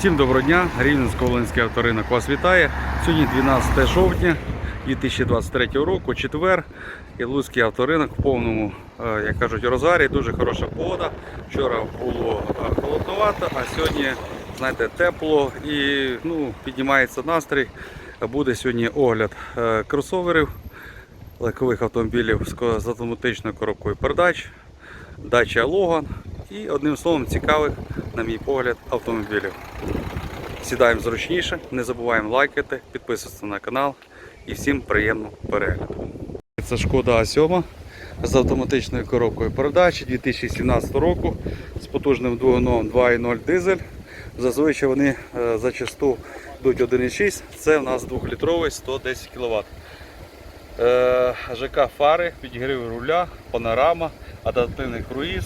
Всім доброго дня, Рівненсько-Волинський авторинок вас вітає. Сьогодні 12 жовтня 2023 року, четвер. І Луцький авторинок в повному, е, як кажуть, розгарі. Дуже хороша погода. Вчора було е, холодновато, а сьогодні, знаєте, тепло і ну, піднімається настрій. Буде сьогодні огляд е, кросоверів, легкових автомобілів з автоматичною коробкою передач, дача Логан і одним словом цікавих, на мій погляд, автомобілів. Сідаємо зручніше, не забуваємо лайкати, підписуватися на канал і всім приємного перегляду. Це шкода А7 з автоматичною коробкою передач 2017 року з потужним двигуном 2.0 дизель. Зазвичай вони е, зачасту йдуть 1.6, це в нас 2-літровий 110 кВт. ЖК фари, підігрів руля, панорама, адаптивний круїз,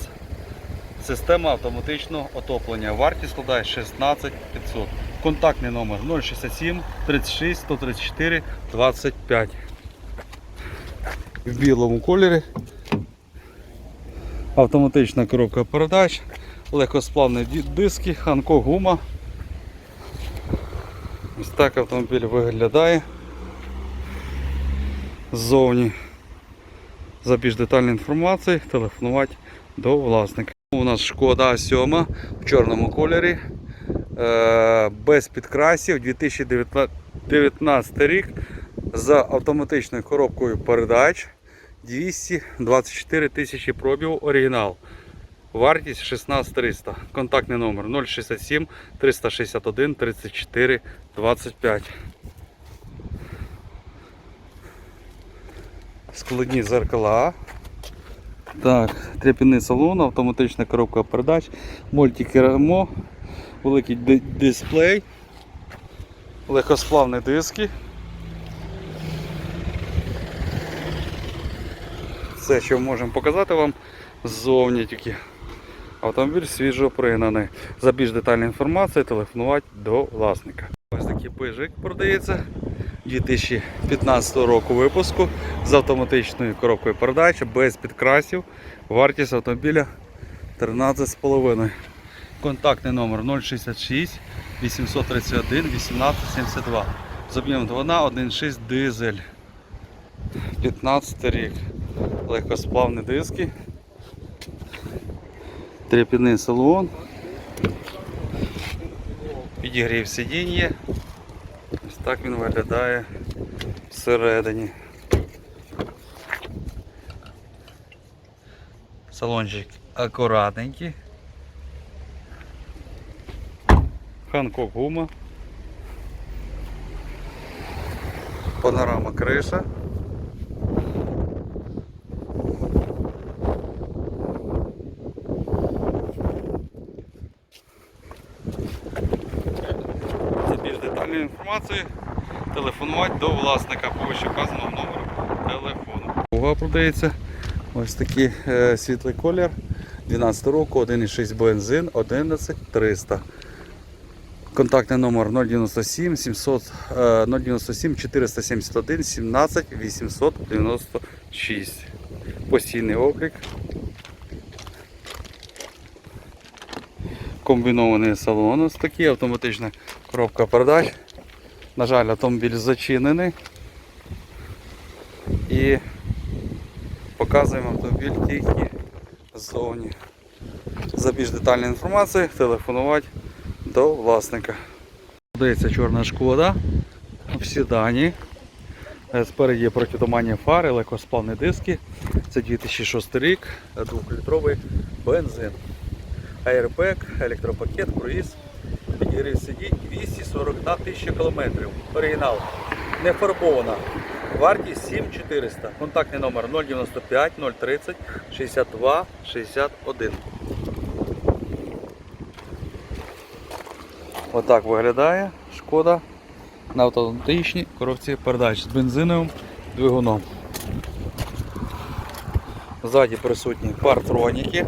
Система автоматичного отоплення. Вартість складає 16 500. Контактний номер 067 36 134 25. В білому кольорі. Автоматична коробка передач, легкосплавні диски, Ханко гума. Ось так автомобіль виглядає ззовні. За більш детальною інформацією телефонувати до власника. У нас шкода 7 в чорному кольорі. е, Без підкрасів 2019 рік за автоматичною коробкою передач 224 тисячі пробігу оригінал. Вартість 16300. Контактний номер 067 361 34 25. Складні зеркала. Так, тряпінний салон, автоматична коробка передач, мультикермо, великий дисплей, легкосплавні диски. Все, що можемо показати вам ззовні тільки. Автомобіль свіжо пригнаний. За більш детальну інформацію телефонувати до власника. Ось такий пижик продається 2015 року випуску з автоматичною коробкою передач, без підкрасів. Вартість автомобіля 13,5. Контактний номер 066 831 1872. З об'ємом двигуна 1.6 дизель. 15 рік. Легкосплавні диски. Трепідний салон. Підігрів сидіння. Так він виглядає всередині. Салончик акуратненький. Ханкок гума. Панорама криша. За детальною інформацією телефонувати до власника по вказаного номеру телефону. Уга продається ось такий е, світлий колір 12 року, 1,6 бензин, 11300. Контактний номер 097 700, е, 097 471 17 896. Постійний облік. Комбінований салон ось такий, автоматична коробка передач. На жаль, автомобіль зачинений. І показуємо автомобіль тільки ззовні. За більш детальною інформацією телефонувати до власника. Подається чорна шкода в седані. Е, Спереді є протитуманні фари, легкосплавні диски. Це 2006 рік, 2-літровий бензин. Airbag, електропакет, круїз, підігрів сидінь 241 тисяча кілометрів. Оригінал. Не фарбована. Вартість 7400. Контактний номер 095 030 62 61. Отак виглядає шкода на автоматичній коробці передач з бензиновим двигуном. Ззаді присутні партроніки.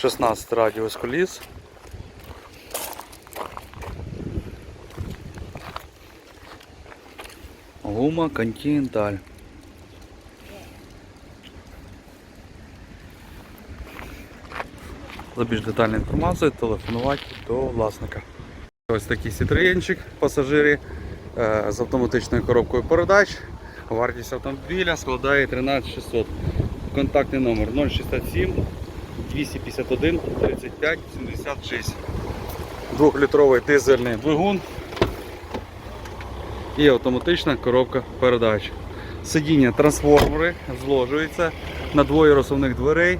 16 радіус коліс. Гума Континенталь. За більш детальною інформацією телефонувати до власника. Ось такий сітроєнчик пасажирі е, з автоматичною коробкою передач. Вартість автомобіля складає 13600. Контактний номер 067. 251 35 76. Двохлітровий дизельний двигун і автоматична коробка передач. Сидіння трансформери зложуються на двоє розсувних дверей.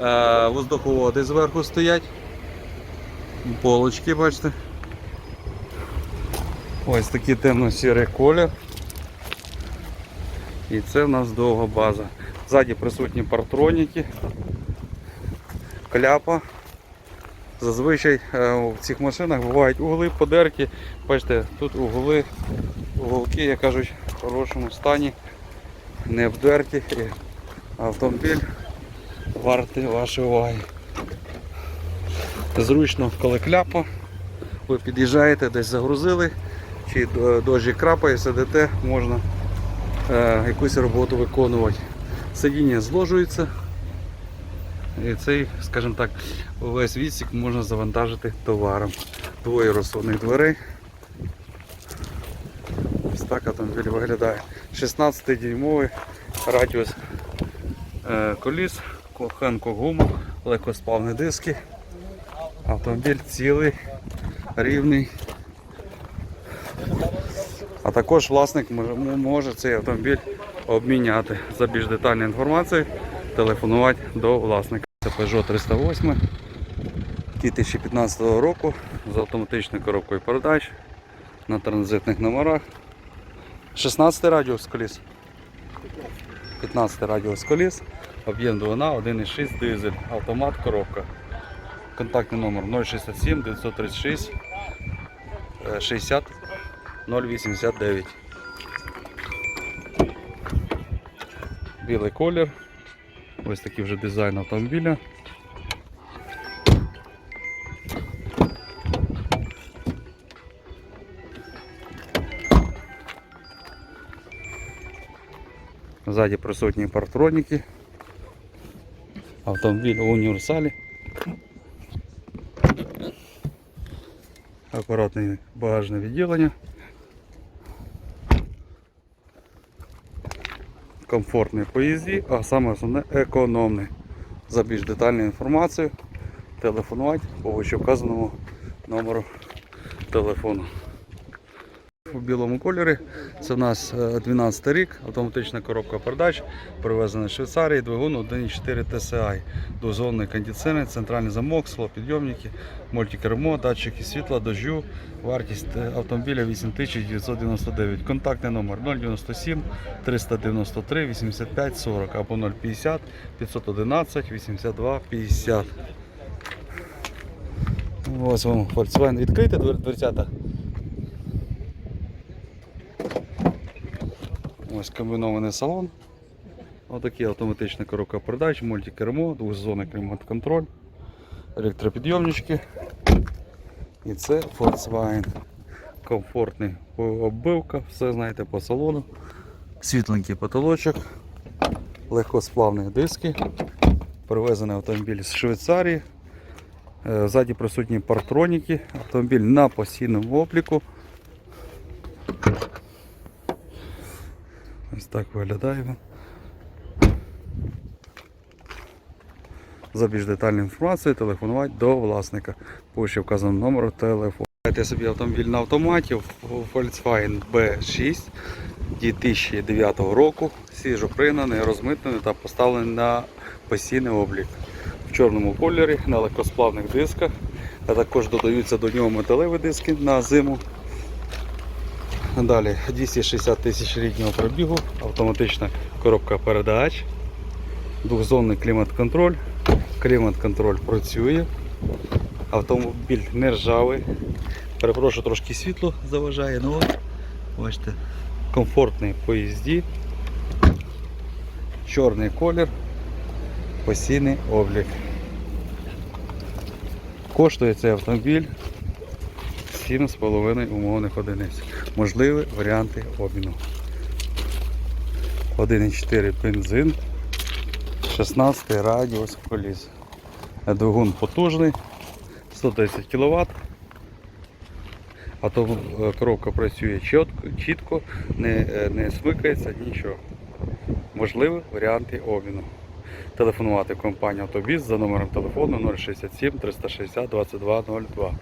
Е, Воздуховоди зверху стоять. Полочки, бачите. Ось такий темно-сірий колір. І це в нас довга база. Ззаді присутні партроніки, кляпа. Зазвичай е, в цих машинах бувають угли подерті. Бачите, тут угли, уголки, як кажуть, в хорошому стані, не обдерті. І автомобіль вартий вашої уваги. Зручно, коли кляпа, ви під'їжджаєте, десь загрузили, чи е, дощі крапає, сидите, можна е, якусь роботу виконувати. Сидіння зложується. І цей, скажімо так, весь відсік можна завантажити товаром. Двоє розсувних дверей. Ось так автомобіль виглядає. 16-дюймовий радіус е, коліс, Хенко гума, легкосплавні диски. Автомобіль цілий, рівний. А також власник може цей автомобіль обміняти. За більш детальною інформацією телефонувати до власника. Це Peugeot 308 2015 року з автоматичною коробкою передач на транзитних номерах. 16 радіус коліс. 15 радіус коліс, об'єм двигуна 1,6 дизель, автомат, коробка. Контактний номер 067 936 е, 60 089. Білий колір. Ось такий вже дизайн автомобіля. Ззаді присутні партроніки. Автомобіль у універсалі. Акуратне багажне відділення. Комфортний поїзді, а саме основне економний. За більш детальну інформацію телефонувати по вищевказаному номеру телефону. У білому кольорі це в нас е, 12 рік, автоматична коробка передач, привезена з Швейцарії, двигун 1.4 TSI, двозонний кондиціонер, центральний замок, склопідйомники, мультикермо, датчики світла, дождю, вартість е, автомобіля 8999, контактний номер 097 393 85 40 або 050 511 82 50. Ось вам Volkswagen. Відкрийте двер- дверцята. Ось комбінований салон. Отакий автоматична коробка передач, мультикермо, двохзонний клімат-контроль, електропідйомнички. І це Volkswagen. Комфортний оббивка, все знаєте по салону. Світленький потолочок, легкосплавні диски. Привезений автомобіль з Швейцарії. Е, Ззаді присутні партроніки. Автомобіль на постійному обліку. Так виглядає. За більш детальну інформацію телефонувати до власника по ще вказаному номеру телефону. Маєте собі автомобіль на автоматі Volkswagen B6 2009 року, свіжо пригнаний, розмитнений та поставлений на постійний облік в чорному кольорі на легкосплавних дисках, а також додаються до нього металеві диски на зиму. Далі 260 тисяч літнього пробігу, автоматична коробка передач, двохзонний клімат-контроль. Клімат-контроль працює. Автомобіль не ржавий. Перепрошую, трошки світло заважає, ну от, бачите, комфортний поїзді, чорний колір, постійний облік. Коштує цей автомобіль 7,5 умовних одиниць. Можливі варіанти обміну. 1,4 бензин, 16 радіус коліс. Двигун потужний, 110 кВт. А то е, коробка працює чітко, чітко не, е, не смикається, нічого. Можливі варіанти обміну. Телефонувати компанію Автобіс за номером телефону 067 360 2202.